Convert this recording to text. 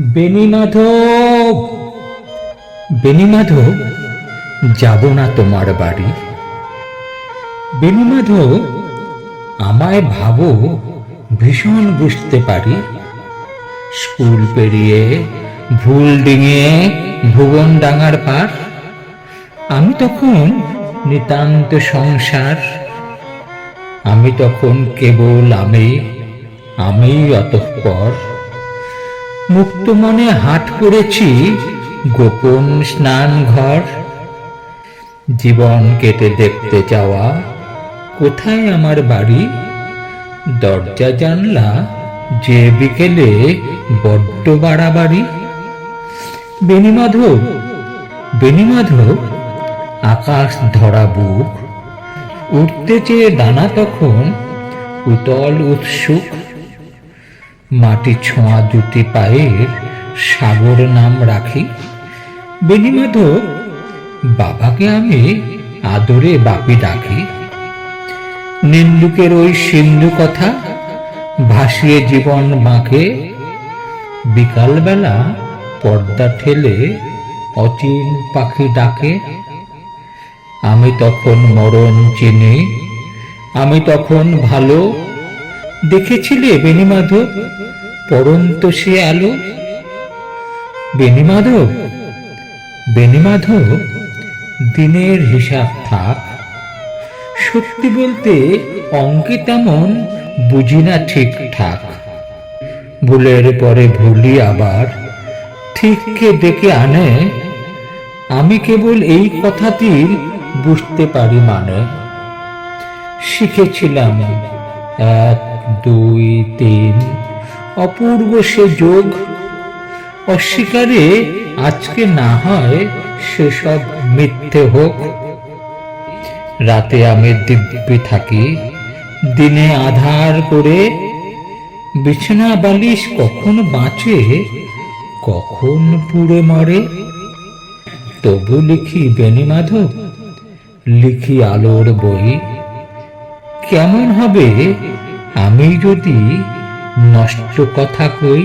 বেনিমাধব বেনিমাধব যাব না তোমার বাড়ি। বেনিমাধব আমায় ভাবো, ভীষণ বুঝতে পারি। স্কুল পেরিয়ে ভুল ডিঙিয়ে ভুবন ডাঙার পার। আমি তখন নিতান্ত সংসার। আমি তখন কেবল আমি আমি অতঃপর। মুক্ত মনে হাট করেছি গোপন স্নান ঘর। জীবন কেটে দেখতে যাওয়া, কোথায় আমার বাড়ি? দরজা, জানলা, যে বিকেলে বড্ড বাড়াবাড়ি। বেনিমাধব বেনিমাধব আকাশ ধরা বুক, উঠতে চেয়ে দানা তখন উতল উৎসুক। মাটি ছোঁয়া দুটি পায়ের সাগর নাম রাখি। বেনিমাধব বাবাকে আমি আদরে বাপি ডাকি। নিন্দুকের ওই সিন্ধু কথা ভাসিয়ে জীবন বাঁকে। বিকালবেলা পর্দা ঠেলে অচিন পাখি ডাকে। আমি তখন মরণ চিনি, আমি তখন ভালো দেখেছিলে বেনিমাধব পরন্ত সে আলো। বেনিমাধব বেনিমাধব দিনের হিসাব থাক। সত্যি বলতে, অঙ্কে তেমন বুঝি না ঠিকঠাক। ভুলের পরে ভুলি আবার ঠিককে ডেকে আনে। আমি কেবল এই কথাটির বুঝতে পারি মানে। শিখেছিলাম এক, দুই, তিন। অপূর্ব সে যোগ। অস্বীকারে আজকে না হয় সেসব মিথ্যে হোক। রাতে আমি দিব্যি থাকি, দিনে আধার করে। বিছানা বালিশ কখন বাঁচে, কখন পুড়ে মরে? তবু লিখি বেনিমাধব লিখি আলোর বই। কেমন হবে? আমি যদি নষ্ট কথা কই